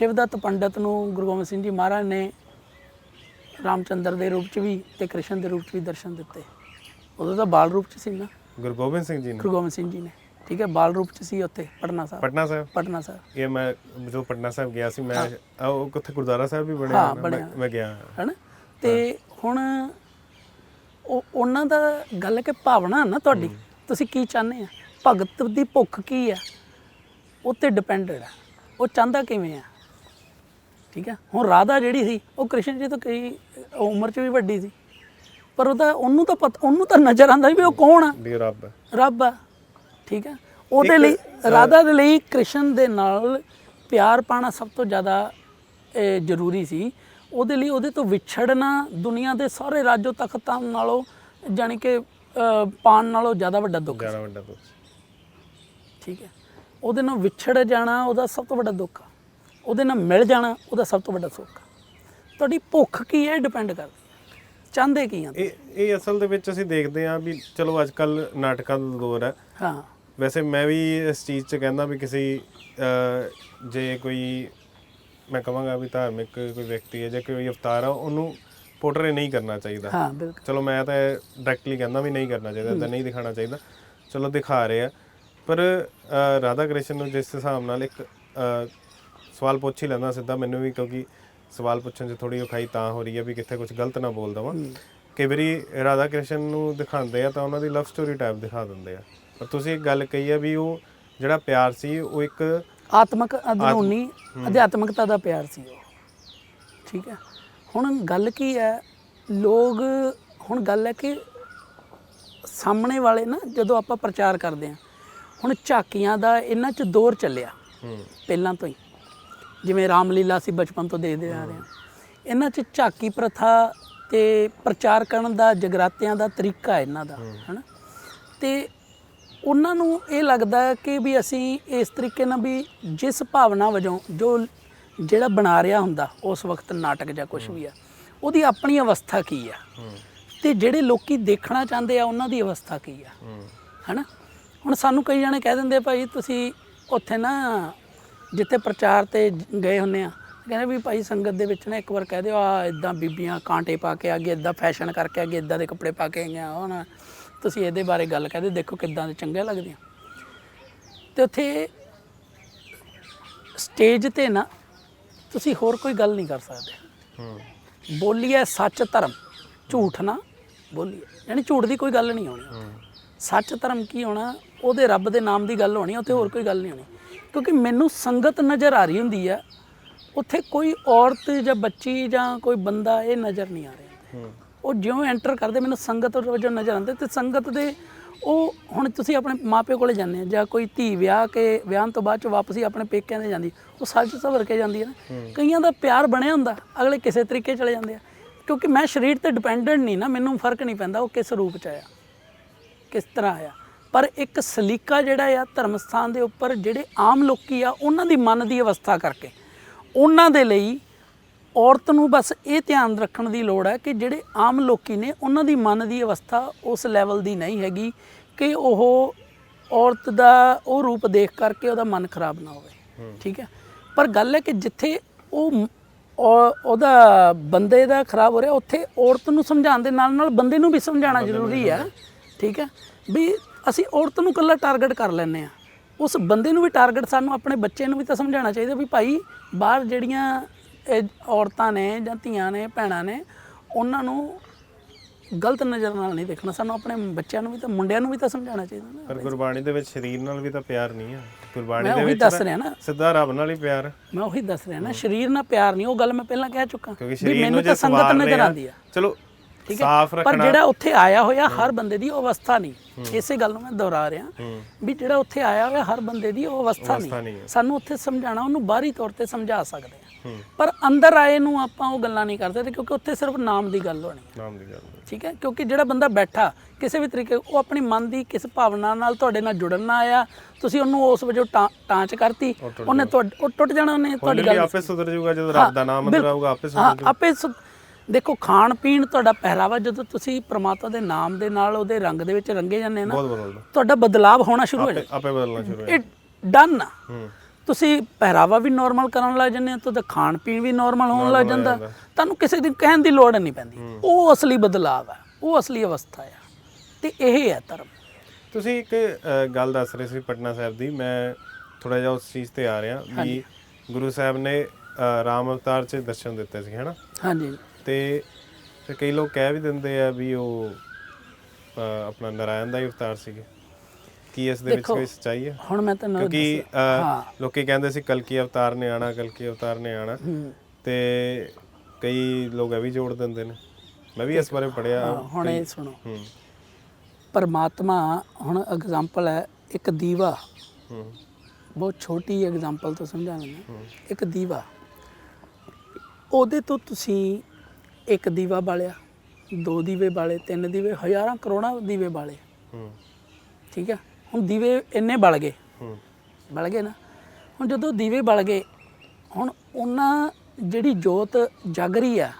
ਸ਼ਿਵਦੱਤ ਪੰਡਤ ਨੂੰ ਗੁਰੂ ਗੋਬਿੰਦ ਸਿੰਘ ਜੀ ਮਹਾਰਾਜ ਨੇ ਰਾਮਚੰਦਰ ਦੇ ਰੂਪ ਚ ਵੀ ਤੇ ਕ੍ਰਿਸ਼ਨ ਦੇ ਰੂਪ ਚ ਵੀ ਦਰਸ਼ਨ ਦਿੱਤੇ। ਉਦੋਂ ਤਾਂ ਬਾਲ ਰੂਪ ਚ ਸੀ ਨਾ। ਗੁਰੂ ਗੋਬਿੰਦ ਸਿੰਘ ਜੀ ਨੇ। ਗੁਰੂ ਗੋਬਿੰਦ ਸਿੰਘ ਜੀ ਨੇ। ਠੀਕ ਹੈ ਬਾਲ ਰੂਪ ਚ ਸੀ ਉੱਥੇ ਪਟਨਾ ਸਾਹਿਬ। ਪਟਨਾ ਸਾਹਿਬ? ਪਟਨਾ ਸਾਹਿਬ। ਇਹ ਮੈਂ ਜਦੋਂ ਪਟਨਾ ਸਾਹਿਬ ਗਿਆ ਸੀ ਮੈਂ ਉਹ ਕਿੱਥੇ ਗੁਰਦੁਆਰਾ ਸਾਹਿਬ ਵੀ ਬਣਿਆ ਹਾਂ, ਮੈਂ- ਗਿਆ ਹੈਨਾ? ਤੇ ਹੁਣ ਉਹ ਉਹਨਾਂ ਦਾ ਗੱਲ ਹੈ ਕਿ ਭਾਵਨਾ ਨਾ ਤੁਹਾਡੀ ਤੁਸੀਂ ਕੀ ਚਾਹੁੰਦੇ ਆ? ਭਗਤ ਦੀ ਭੁੱਖ ਕੀ ਆ? ਉਹ ਤੇ ਡਿਪੈਂਡਡ ਆ। ਉਹ ਚਾਹੁੰਦਾ ਕਿਵੇਂ ਆ? ਠੀਕ ਹੈ ਹੁਣ ਰਾਧਾ ਜਿਹੜੀ ਸੀ ਉਹ ਕ੍ਰਿਸ਼ਨ ਜੀ ਤੋਂ ਕਈ ਉਮਰ 'ਚ ਵੀ ਵੱਡੀ ਸੀ। ਪਰ ਉਹਦਾ ਉਹਨੂੰ ਤਾਂ ਪਤਾ ਉਹਨੂੰ ਤਾਂ ਨਜ਼ਰ ਆਉਂਦਾ ਵੀ ਉਹ ਕੌਣ ਆ? ਵੀ ਰੱਬ ਹੈ। ਰੱਬ ਆ ਠੀਕ ਹੈ ਉਹਦੇ ਲਈ ਰਾਧਾ ਦੇ ਲਈ ਕ੍ਰਿਸ਼ਨ ਦੇ ਨਾਲ ਪਿਆਰ ਪਾਣਾ ਸਭ ਤੋਂ ਜ਼ਿਆਦਾ ਜ਼ਰੂਰੀ ਸੀ। ਉਹਦੇ ਲਈ ਉਹਦੇ ਤੋਂ ਵਿਛੜਨਾ ਦੁਨੀਆ ਦੇ ਸਾਰੇ ਰਾਜੋ ਤਖਤਾਂ ਨਾਲੋਂ ਜਾਣੀ ਕਿ ਪਾਣ ਨਾਲੋਂ ਜ਼ਿਆਦਾ ਵੱਡਾ ਦੁੱਖ ਗਿਆਰਾਂ ਵੱਡਾ ਤੋਂ ਠੀਕ ਹੈ ਉਹਦੇ ਨਾਲ ਵਿਛੜ ਜਾਣਾ ਉਹਦਾ ਸਭ ਤੋਂ ਵੱਡਾ ਦੁੱਖ ਆ। ਉਹਦੇ ਨਾਲ ਮਿਲ ਜਾਣਾ ਉਹਦਾ ਸਭ ਤੋਂ ਵੱਡਾ ਸੁੱਖ। ਆ ਤੁਹਾਡੀ ਭੁੱਖ ਕੀ ਹੈ ਡਿਪੈਂਡ ਕਰਦੀ। ਹੈ ਚਾਹੁੰਦੇ ਕੀ ਆ? ਇਹ ਇਹ ਅਸਲ ਦੇ ਵਿੱਚ ਅਸੀਂ ਦੇਖਦੇ ਹਾਂ ਵੀ ਚਲੋ ਅੱਜ ਕੱਲ ਨਾਟਕਾਂ ਦਾ ਦੌਰ ਹੈ। ਹਾਂ। ਵੈਸੇ ਮੈਂ ਵੀ ਇਸ ਚੀਜ਼ 'ਚ ਕਹਿੰਦਾ ਵੀ ਕਿਸੇ ਅਹ, ਜੇ ਕੋਈ ਮੈਂ ਕਹਾਂਗਾ ਵੀ ਧਾਰਮਿਕ ਕੋਈ ਵਿਅਕਤੀ ਹੈ ਜਾਂ ਕੋਈ ਅਵਤਾਰ ਆ ਉਹਨੂੰ ਪੋਰਟਰੇ ਨਹੀਂ ਕਰਨਾ ਚਾਹੀਦਾ। ਹਾਂ ਬਿਲਕੁਲ। ਚਲੋ ਮੈਂ ਤਾਂ ਡਾਇਰੈਕਟਲੀ ਕਹਿੰਦਾ ਵੀ ਨਹੀਂ ਕਰਨਾ ਚਾਹੀਦਾ ਤਾਂ ਨਹੀਂ ਦਿਖਾਣਾ ਚਾਹੀਦਾ। ਚਲੋ ਦਿਖਾ ਰਹੇ ਆ। ਪਰ ਅਹ, ਰਾਧਾ ਕ੍ਰਿਸ਼ਨ ਨੂੰ ਜਿਸ ਹਿਸਾਬ ਨਾਲ ਇੱਕ ਅਹ, ਸਵਾਲ ਪੁੱਛ ਹੀ ਲੈਂਦਾ ਸਿੱਧਾ ਮੈਨੂੰ ਵੀ ਕਿਉਂਕਿ ਸਵਾਲ ਪੁੱਛਣ 'ਚ ਥੋੜੀ ਔਖਾਈ ਤਾਂ ਹੋ ਰਹੀ ਹੈ ਵੀ ਕਿੱਥੇ ਕੁਝ ਗਲਤ ਨਾ ਬੋਲ ਦਵਾਂ। ਕਈ ਵਾਰੀ ਰਾਧਾ ਕ੍ਰਿਸ਼ਨ ਨੂੰ ਦਿਖਾਉਂਦੇ ਆ ਤਾਂ ਉਹਨਾਂ ਦੀ ਲਵ ਸਟੋਰੀ ਟਾਈਪ ਦਿਖਾ ਦਿੰਦੇ ਆ। ਪਰ ਤੁਸੀਂ ਇੱਕ ਗੱਲ ਕਹੀ ਆ ਵੀ ਉਹ ਜਿਹੜਾ ਪਿਆਰ ਸੀ ਉਹ ਇੱਕ ਆਤਮਕ ਅੰਦਰੂਨੀ ਅਧਿਆਤਮਕਤਾ ਦਾ ਪਿਆਰ ਸੀ ਉਹ। ਠੀਕ ਹੈ? ਹੁਣ ਗੱਲ ਕੀ ਹੈ? ਲੋਕ ਹੁਣ ਗੱਲ ਹੈ ਕਿ ਸਾਹਮਣੇ ਵਾਲੇ ਨਾ ਜਦੋਂ ਆਪਾਂ ਪ੍ਰਚਾਰ ਕਰਦੇ ਹਾਂ ਹੁਣ ਝਾਕੀਆਂ ਦਾ ਇਹਨਾਂ 'ਚ ਦੌਰ ਚੱਲਿਆ। ਪਹਿਲਾਂ ਤੋਂ ਹੀ। ਜਿਵੇਂ ਰਾਮਲੀਲਾ ਸੀ ਬਚਪਨ ਤੋਂ ਦੇਖਦੇ ਆ ਰਹੇ ਹਾਂ। ਇਹਨਾਂ 'ਚ ਝਾਕੀ ਪ੍ਰਥਾ ਤੇ ਪ੍ਰਚਾਰ ਕਰਨ ਦਾ ਜਗਰਾਤਿਆਂ ਦਾ ਤਰੀਕਾ ਹੈ ਇਹਨਾਂ ਦਾ ਹਨਾ? ਤੇ ਉਹਨਾਂ ਨੂੰ ਇਹ ਲੱਗਦਾ ਹੈ ਕਿ ਵੀ ਅਸੀਂ ਇਸ ਤਰੀਕੇ ਨਾਲ ਵੀ ਜਿਸ ਭਾਵਨਾ ਵਜੋਂ ਜੋ ਜਿਹੜਾ ਬਣਾ ਰਿਹਾ ਹੁੰਦਾ ਉਸ ਵਕਤ ਨਾਟਕ ਜਾਂ ਕੁਝ ਵੀ ਆ ਉਹਦੀ ਆਪਣੀ ਅਵਸਥਾ ਕੀ ਆ? ਤੇ ਜਿਹੜੇ ਲੋਕੀ ਦੇਖਣਾ ਚਾਹੁੰਦੇ ਆ ਉਹਨਾਂ ਦੀ ਅਵਸਥਾ ਕੀ ਆ? ਹੈਨਾ? ਹੁਣ ਸਾਨੂੰ ਕਈ ਜਣੇ ਕਹਿ ਦਿੰਦੇ ਭਾਈ ਤੁਸੀਂ ਉੱਥੇ ਨਾ ਜਿੱਥੇ ਪ੍ਰਚਾਰ ਤੇ ਗਏ ਹੁੰਨੇ ਆ ਕਹਿੰਦੇ ਵੀ ਭਾਈ ਸੰਗਤ ਦੇ ਵਿੱਚ ਨਾ ਇੱਕ ਵਾਰ ਕਹਿ ਦਿਓ ਆ ਇਦਾਂ ਬੀਬੀਆਂ ਕਾਂਟੇ ਪਾ ਕੇ ਅੱਗੇ ਇਦਾਂ ਫੈਸ਼ਨ ਕਰਕੇ ਅੱਗੇ ਇਦਾਂ ਦੇ ਕੱਪੜੇ ਪਾ ਕੇ ਆਈਆਂ ਉਹ ਨਾ। ਤੁਸੀਂ ਇਹਦੇ ਬਾਰੇ ਗੱਲ ਕਹਦੇ ਦੇਖੋ ਕਿੱਦਾਂ ਦੇ ਚੰਗੇ ਲੱਗਦੇ ਆ। ਤੇ ਉੱਥੇ ਸਟੇਜ ਤੇ ਨਾ ਤੁਸੀਂ ਹੋਰ ਕੋਈ ਗੱਲ ਨਹੀਂ ਕਰ ਸਕਦੇ। ਹੂੰ। ਬੋਲੀਏ ਸੱਚ ਧਰਮ ਝੂਠ ਨਾ ਬੋਲੀਏ ਯਾਨੀ ਝੂਠ ਦੀ ਕੋਈ ਗੱਲ ਨਹੀਂ ਹੋਣੀ। ਸੱਚ ਧਰਮ ਕੀ ਹੋਣਾ ਉਹਦੇ ਰੱਬ ਦੇ ਨਾਮ ਦੀ ਗੱਲ ਹੋਣੀ ਉੱਥੇ ਹੋਰ ਕੋਈ ਗੱਲ ਨਹੀਂ ਹੋਣੀ। ਕਿਉਂਕਿ ਮੈਨੂੰ ਸੰਗਤ ਨਜ਼ਰ ਆ ਰਹੀ ਹੁੰਦੀ ਆ ਉੱਥੇ ਕੋਈ ਔਰਤ ਜਾਂ ਬੱਚੀ ਜਾਂ ਕੋਈ ਬੰਦਾ ਇਹ ਨਜ਼ਰ ਨਹੀਂ ਆ ਰਿਹਾ। ਉਹ ਜਿਉਂ ਐਂਟਰ ਕਰਦੇ ਮੈਨੂੰ ਸੰਗਤ ਵਜੋਂ ਨਜ਼ਰ ਆਉਂਦੇ ਤੇ ਸੰਗਤ ਦੇ ਉਹ ਹੁਣ ਤੁਸੀਂ ਆਪਣੇ ਮਾਪੇ ਕੋਲੇ ਜਾਂਦੇ ਆ ਜਾਂ ਕੋਈ ਧੀ ਵਿਆਹ ਕੇ ਵਿਆਹ ਤੋਂ ਬਾਅਦ ਚ ਵਾਪਸੀ ਆਪਣੇ ਪੇਕਿਆਂ ਦੇ ਜਾਂਦੀ ਉਹ ਸੱਚ ਸਵਰ ਕੇ ਜਾਂਦੀ ਹੈ ਨਾ। ਕਈਆਂ ਦਾ ਪਿਆਰ ਬਣਿਆ ਹੁੰਦਾ ਅਗਲੇ ਕਿਸੇ ਤਰੀਕੇ ਚਲੇ ਜਾਂਦੇ ਆ। ਕਿਉਂਕਿ ਮੈਂ ਸਰੀਰ ਤੇ ਡਿਪੈਂਡੈਂਟ ਨਹੀਂ ਨਾ ਮੈਨੂੰ ਫ਼ਰਕ ਨਹੀਂ ਪੈਂਦਾ ਉਹ ਕਿਸ ਰੂਪ ਚ ਆਇਆ ਕਿਸ ਤਰ੍ਹਾਂ ਆਇਆ। ਪਰ ਇੱਕ ਸਲੀਕਾ ਜਿਹੜਾ ਆ ਧਰਮ ਸਥਾਨ ਦੇ ਉੱਪਰ ਜਿਹੜੇ ਆਮ ਲੋਕੀ ਆ ਉਹਨਾਂ ਦੀ ਮਨ ਦੀ ਅਵਸਥਾ ਕਰਕੇ। ਉਹਨਾਂ ਦੇ ਲਈ ਔਰਤ ਨੂੰ ਬਸ ਇਹ ਧਿਆਨ ਰੱਖਣ ਦੀ ਲੋੜ ਹੈ ਕਿ ਜਿਹੜੇ ਆਮ ਲੋਕੀ ਨੇ ਉਹਨਾਂ ਦੀ ਮਨ ਦੀ ਅਵਸਥਾ ਉਸ ਲੈਵਲ ਦੀ ਨਹੀਂ ਹੈਗੀ ਕਿ ਉਹ ਔਰਤ ਦਾ ਉਹ ਰੂਪ ਦੇਖ ਕਰਕੇ ਉਹਦਾ ਮਨ ਖਰਾਬ ਨਾ ਹੋਵੇ। ਠੀਕ ਹੈ? ਪਰ ਗੱਲ ਹੈ ਕਿ ਜਿੱਥੇ ਉਹ ਉਹਦਾ ਬੰਦੇ ਦਾ ਖਰਾਬ ਹੋ ਰਿਹਾ ਉੱਥੇ ਔਰਤ ਨੂੰ ਸਮਝਾਉਣ ਦੇ ਨਾਲ ਨਾਲ ਬੰਦੇ ਨੂੰ ਵੀ ਸਮਝਾਉਣਾ ਜ਼ਰੂਰੀ ਹੈ। ਠੀਕ ਹੈ? ਵੀ ਅਸੀਂ ਔਰਤ ਨੂੰ ਇਕੱਲਾ ਟਾਰਗੇਟ ਕਰ ਲੈਂਦੇ ਆ ਉਸ ਬੰਦੇ ਨੂੰ ਵੀ ਟਾਰਗੇਟ ਸਾਨੂੰ ਆਪਣੇ ਬੱਚੇ ਨੂੰ ਵੀ ਤਾਂ ਸਮਝਾਉਣਾ ਚਾਹੀਦਾ ਵੀ ਭਾਈ ਬਾਹਰ ਜਿਹੜੀਆਂ ਔਰਤਾਂ ਨੇ ਜਾਂ ਧੀਆਂ ਨੇ ਭੈਣਾਂ ਨੇ ਉਹਨਾਂ ਨੂੰ ਗਲਤ ਨਜ਼ਰ ਨਾਲ ਨਹੀਂ ਦੇਖਣਾ। ਸਾਨੂੰ ਆਪਣੇ ਬੱਚਿਆਂ ਨੂੰ ਵੀ ਤਾਂ ਮੁੰਡਿਆਂ ਨੂੰ ਵੀ ਤਾਂ ਸਮਝਾਉਣਾ ਚਾਹੀਦਾ ਨਾ। ਪਰ ਗੁਰਬਾਣੀ ਦੇ ਵਿੱਚ ਸਰੀਰ ਨਾਲ ਵੀ ਤਾਂ ਪਿਆਰ ਨਹੀਂ ਆ ਗੁਰਬਾਣੀ ਮੈਂ ਦੇ ਉਹੀ ਵਿੱਚ ਦੱਸ ਰਿਹਾ ਨਾ। ਸਿੱਧਾ ਰੱਬ ਨਾਲ ਹੀ ਪਿਆਰ। ਮੈਂ ਉਹੀ ਦੱਸ ਰਿਹਾ ਨਾ ਸਰੀਰ ਨਾਲ ਪਿਆਰ ਨਹੀਂ ਉਹ ਗੱਲ ਮੈਂ ਪਹਿਲਾਂ ਕਹਿ ਚੁੱਕਾ ਕਿਉਂਕਿ ਵੀ ਸਰੀਰ ਨੂੰ ਮੈਨੂੰ ਜੇ ਤਾਂ ਸੰਗਤ ਨਜ਼ਰ ਆਉਂਦੀ ਆ। ਚਲੋ ਠੀਕ ਸਾਫ਼ ਹੈ ਪਰ ਰੱਖਣਾ। ਜਿਹੜਾ ਉੱਥੇ ਆਇਆ ਹੋਇਆ ਹਰ ਬੰਦੇ ਦੀ ਉਹ ਅਵਸਥਾ ਨਹੀਂ। ਇਸੇ ਗੱਲ ਨੂੰ ਮੈਂ ਦੁਹਰਾ ਰਿਹਾ। ਹੂੰ। ਵੀ ਜਿਹੜਾ ਉੱਥੇ ਆਇਆ ਹੋਇਆ ਹਰ ਬੰਦੇ ਦੀ ਉਹ ਅਵਸਥਾ ਅਵਸਥਾ ਨਹੀਂ। ਨਹੀਂ ਹੈ। ਸਾਨੂੰ ਉੱਥੇ ਸਮਝਾਉਣਾ ਉਹਨੂੰ ਬਾਹਰੀ ਤੌਰ ਤੇ ਸਮਝਾ ਸਕਦੇ ਆ ਹੂੰ। ਪਰ ਅੰਦਰ ਆਏ ਨੂੰ ਆਪਾਂ ਉਹ ਗੱਲਾਂ ਨਹੀਂ ਕਰ ਸਕਦੇ ਕਿਉਂਕਿ ਉੱਥੇ ਸਿਰਫ ਨਾਮ ਦੀ ਗੱਲ ਹੋਣੀ। ਨਾਮ ਦੀ ਗੱਲ। ਠੀਕ ਹੈ? ਕਿਉਂਕਿ ਜਿਹੜਾ ਬੰਦਾ ਬੈਠਾ ਕਿਸੇ ਵੀ ਤਰੀਕੇ ਉਹ ਆਪਣੀ ਮਨ ਦੀ ਕਿਸ ਭਾਵਨਾ ਨਾਲ ਤੁਹਾਡੇ ਨਾਲ ਜੁੜਨ ਨਾ ਆਇਆ ਤੁਸੀਂ ਉਹਨੂੰ ਉਸ ਵਜੋਂ ਟਾਂ- ਟਾਂਚ ਕਰਤੀ ਉਹਨੇ ਤੁਹਾਡ- ਉਹ ਟੁੱਟ ਜਾਣਾ ਉਹਨੇ ਤੁਹਾਡੀ ਗੱਲ ਆਪੇ ਸੁਧਰ ਜਾਊਗਾ ਜਦੋਂ ਰੱਬ ਦਾ ਨਾਮ ਅੰਦਰ। ਆਊਗਾ ਆਪੇ ਸੁਧਰ ਹਾਂ ਆਪੇ ਸੁ- ਦੇਖੋ ਖਾਣ ਪੀਣ ਤੁਹਾਡਾ ਪਹਿਰਾਵਾ ਜਦੋਂ ਤੁਸੀਂ ਪ੍ਰਮਾਤਮਾ ਦੇ ਨਾਮ ਦੇ ਨਾਲ ਉਹਦੇ ਰੰਗ ਦੇ ਵਿੱਚ ਰੰਗੇ ਜਾਂਦੇ ਨਾ ਬਹੁਤ ਬਦਲਦਾ। ਤੁਹਾਡਾ ਬਦਲਾਵ ਹੋਣਾ ਸ਼ੁਰੂ ਹੋ ਜਾਂਦਾ। ਆਪੇ ਬਦਲਣਾ ਸ਼ੁਰੂ ਹੋ ਇਹ ਡਨ ਤੁਸੀਂ ਪਹਿਰਾਵਾ ਵੀ ਨਾਰਮਲ ਕਰਨ ਲੱਗ ਜਾਂਦੇ ਹੋ ਤੁਹਾਡਾ ਖਾਣ ਪੀਣ ਵੀ ਨਾਰਮਲ ਹੋਣ ਲੱਗ ਜਾਂਦਾ। ਤੁਹਾਨੂੰ ਕਿਸੇ ਦੀ ਕਹਿਣ ਦੀ ਲੋੜ ਨਹੀਂ ਪੈਂਦੀ। ਉਹ ਅਸਲੀ ਬਦਲਾਵ ਹੈ ਉਹ ਅਸਲੀ ਅਵਸਥਾ ਹੈ ਤੇ ਇਹ ਹੈ ਧਰਮ। ਤੁਸੀਂ ਇੱਕ ਗੱਲ ਦੱਸ ਰਹੇ ਸੀ ਪਟਨਾ ਸਾਹਿਬ ਦੀ। ਮੈਂ ਥੋੜਾ ਜਿਹਾ ਉਸ ਚੀਜ਼ ਤੇ ਆ ਰਿਹਾ ਵੀ ਗੁਰੂ ਸਾਹਿਬ ਨੇ ਰਾਮ ਅਵਤਾਰ 'ਚ ਦਰਸ਼ਨ ਦਿੱਤੇ ਸੀ ਹੈਨਾ ਹਾਂਜੀ। ਤੇ ਫਿਰ ਕਈ ਲੋਕ ਕਹਿ ਵੀ ਦਿੰਦੇ ਆ ਵੀ ਉਹ ਆਪਣਾ ਨਾਰਾਇਣ ਦਾ ਹੀ ਅਵਤਾਰ ਸੀਗੇ। ਕੀ ਇਸ ਦੇ ਵਿੱਚ ਕੋਈ ਸੱਚਾਈ ਹੈ ਹੁਣ ਮੈਂ ਤੁਹਾਨੂੰ ਕਿਉਂਕਿ ਲੋਕੀ ਕਹਿੰਦੇ ਸੀ ਕਲਕੀ ਅਵਤਾਰ ਨੇ ਆਣਾ ਕਲਕੀ ਅਵਤਾਰ ਨੇ ਆਣਾ। ਤੇ ਕਈ ਲੋਕ ਇਹ ਵੀ ਜੋੜ ਦਿੰਦੇ ਨੇ। ਮੈਂ ਵੀ ਇਸ ਬਾਰੇ ਪੜਿਆ ਹੁਣ ਇਹ ਸੁਣੋ। ਹੂੰ। ਪਰਮਾਤਮਾ ਹੁਣ ਐਗਜ਼ਾਮਪਲ ਹੈ ਇੱਕ ਦੀਵਾ। ਹੂੰ। ਬਹੁਤ ਛੋਟੀ ਐਗਜ਼ਾਮਪਲ ਤੋਂ ਸਮਝਾਉਣਾ ਇੱਕ ਦੀਵਾ। ਉਹਦੇ ਤੋਂ ਤੁਸੀਂ ਇੱਕ ਦੀਵਾ ਬਾਲਿਆ ਦੋ ਦੀਵੇ ਬਾਲੇ ਤਿੰਨ ਦੀਵੇ ਹਜ਼ਾਰਾਂ ਕਰੋੜਾਂ ਦੀਵੇ ਬਾਲੇ। ਹੂੰ। ਠੀਕ ਹੈ ਹੁਣ ਦੀਵੇ ਇੰਨੇ ਬਲ ਗਏ। ਹੂੰ। ਬਲ ਗਏ ਨਾ। ਹੁਣ ਜਦੋਂ ਦੀਵੇ ਬਲ ਗਏ ਹੁਣ ਉਹਨਾਂ ਜਿਹੜੀ ਜੋਤ ਜਗ ਰਹੀ ਆ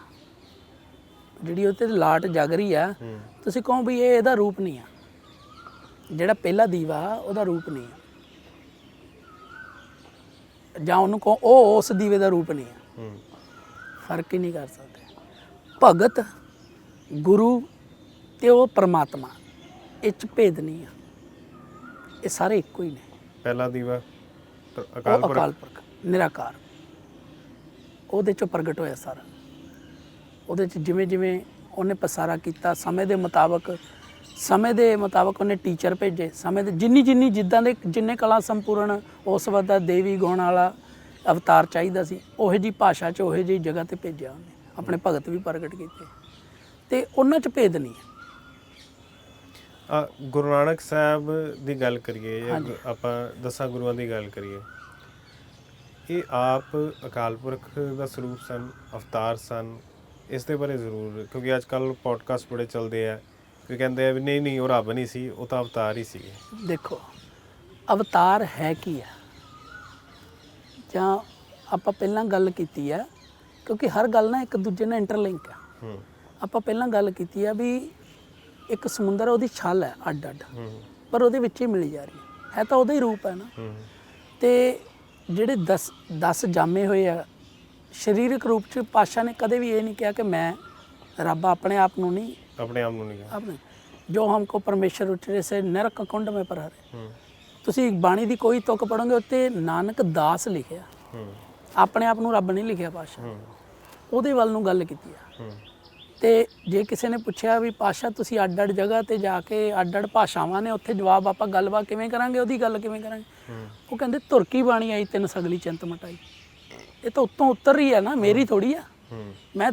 ਜਿਹੜੀ ਉਹ ਤੇ ਲਾਟ ਜਗ ਰਹੀ ਆ ਤੁਸੀਂ ਕਹੋ ਵੀ ਇਹ ਇਹਦਾ ਰੂਪ ਨਹੀਂ ਆ। ਜਿਹੜਾ ਪਹਿਲਾ ਦੀਵਾ ਉਹਦਾ ਰੂਪ ਨਹੀਂ ਆ। ਜਾਂ ਉਹਨੂੰ ਕਹੋ ਉਹ ਉਸ ਦੀਵੇ ਦਾ ਰੂਪ ਨਹੀਂ ਆ। ਹੂੰ। ਫ਼ਰਕ ਹੀ ਨਹੀਂ ਕਰ ਸਕਦੇ। ਭਗਤ ਗੁਰੂ ਤੇ ਉਹ ਪਰਮਾਤਮਾ। ਇਹ ਚ ਭੇਦ ਨਹੀਂ ਆ। ਇਹ ਸਾਰੇ ਇੱਕੋ ਹੀ ਨੇ। ਪਹਿਲਾ ਦੀਵਾ ਉਹ ਅਕਾਲ ਪੁਰਖ ਨਿਰਾਕਾਰ। ਉਹਦੇ ਚੋਂ ਪ੍ਰਗਟ ਹੋਇਆ ਸਾਰਾ। ਉਹਦੇ ਚ ਜਿਵੇਂ ਜਿਵੇਂ ਉਹਨੇ ਪਸਾਰਾ ਕੀਤਾ ਸਮੇਂ ਦੇ ਮੁਤਾਬਕ ਸਮੇਂ ਦੇ ਮੁਤਾਬਕ ਉਹਨੇ ਟੀਚਰ ਭੇਜੇ। ਸਮੇਂ ਦੇ ਜਿੰਨੀ ਜਿੰਨੀ ਜਿੱਦਾਂ ਦੇ ਜਿੰਨੇ ਕਲਾ ਸੰਪੂਰਨ ਉਸ ਵਕਤ ਦਾ ਦੇਵੀ ਗੁਣ ਵਾਲਾ ਅਵਤਾਰ ਚਾਹੀਦਾ ਸੀ ਉਹੇ ਜੀ ਭਾਸ਼ਾ ਚ ਉਹੇ ਜੀ ਜਗ੍ਹਾ ਤੇ ਭੇਜਿਆ ਉਹਨੇ। ਆਪਣੇ ਭਗਤ ਵੀ ਪ੍ਰਗਟ ਕੀਤੇ। ਤੇ ਉਹਨਾਂ ਚ ਭੇਦ ਨਹੀਂ ਹੈ। ਅ, ਗੁਰੂ ਨਾਨਕ ਸਾਹਿਬ ਦੀ ਗੱਲ ਕਰੀਏ ਜਾਂ ਗੁ- ਆਪਾਂ ਦਸਾਂ ਗੁਰੂਆਂ ਦੀ ਗੱਲ ਕਰੀਏ ਇਹ ਆਪ ਅਕਾਲ ਪੁਰਖ ਦਾ ਸਰੂਪ ਸਨ ਅਵਤਾਰ ਸਨ ਇਸ ਦੇ ਬਾਰੇ ਜ਼ਰੂਰ ਕਿਉਂਕਿ ਅੱਜ ਕੱਲ ਪੋਡਕਾਸਟ ਬੜੇ ਚੱਲਦੇ ਆ ਕਿ ਕਹਿੰਦੇ ਆ ਵੀ ਨਹੀਂ ਨਹੀਂ ਉਹ ਰੱਬ ਨਹੀਂ ਸੀ ਉਹ ਤਾਂ ਅਵਤਾਰ ਹੀ ਸੀਗੇ। ਦੇਖੋ ਅਵਤਾਰ ਹੈ ਕੀ ਹੈ ਜਾਂ ਆਪਾਂ ਪਹਿਲਾਂ ਗੱਲ ਕੀਤੀ ਹੈ ਕਿਉਂਕਿ ਹਰ ਗੱਲ ਨਾ ਇੱਕ ਦੂਜੇ ਨਾਲ ਇੰਟਰਲਿੰਕ ਹੈ ਹੂੰ। ਆਪਾਂ ਪਹਿਲਾਂ ਗੱਲ ਕੀਤੀ ਆ ਵੀ ਇੱਕ ਸਮੁੰਦਰ ਆ, ਉਹਦੀ ਛੱਲ ਹੈ ਅੱਡ ਅੱਡ। ਪਰ ਉਹਦੇ ਵਿੱਚ ਹੀ ਮਿਲੀ ਜਾ ਰਹੀ ਹੈ। ਹੈ ਤਾਂ ਉਹਦਾ ਹੀ ਰੂਪ ਹੈ ਨਾ। ਤੇ ਜਿਹੜੇ 10 10 ਜਾਮੇ ਹੋਏ ਆ ਸਰੀਰਕ ਰੂਪ ਚ ਪਾਸ਼ਾ ਨੇ ਕਦੇ ਵੀ ਇਹ ਨਹੀਂ ਕਿਹਾ ਕਿ ਮੈਂ ਰੱਬ ਆਪਣੇ ਆਪ ਨੂੰ ਨਹੀਂ। ਆਪਣੇ ਆਪ ਨੂੰ ਨਹੀਂ ਕਿਹਾ। ਆਪਣੇ। ਜੋ ਹਮਕੋ ਪਰਮੇਸ਼ਰ ਉਚਰੇ ਸੇ ਨਰਕ ਕੁੰਡ में ਪ੍ਰਹਰੇ ਹੂੰ। ਤੁਸੀਂ ਬਾਣੀ ਦੀ ਕੋਈ ਤੁਕ ਪੜੋਗੇ ਉੱਤੇ ਨਾਨਕ ਦਾਸ ਲਿਖਿਆ। ਹੂੰ। ਆਪਣੇ ਆਪ ਨੂੰ ਰੱਬ ਨਹੀਂ ਲਿਖਿਆ ਪਾਸ਼ਾ ਹੂੰ। ਉਹਦੇ ਵੱਲ ਨੂੰ ਗੱਲ ਕੀਤੀ ਆ। ਹੂੰ। ਤੇ ਜੇ ਕਿਸੇ ਨੇ ਪੁੱਛਿਆ ਵੀ ਪਾਸ਼ਾ ਤੁਸੀਂ ਅੱਡ ਅੱਡ ਜਗ੍ਹਾ ਤੇ ਜਾ ਕੇ ਅੱਡ ਅੱਡ ਭਾਸ਼ਾਵਾਂ ਨੇ ਉੱਥੇ ਜਵਾਬ ਆਪਾਂ ਗੱਲਬਾਤ ਕਿਵੇਂ ਕਰਾਂਗੇ ਉਹਦੀ ਗੱਲ ਕਿਵੇਂ ਕਰਾਂਗੇ? ਹੂੰ। ਉਹ ਕਹਿੰਦੇ ਤੁਰਕੀ ਬਾਣੀ ਆਈ ਤਿੰਨ ਸਗਲੀ ਚਿੰਤ ਮਟਾਈ। ਇਹ ਤਾਂ ਉੱਤੋਂ ਉੱਤਰ ਰਹੀ ਹੈ ਨਾ ਮੇਰੀ ਥੋੜੀ ਆ। ਹੂੰ। ਮੈਂ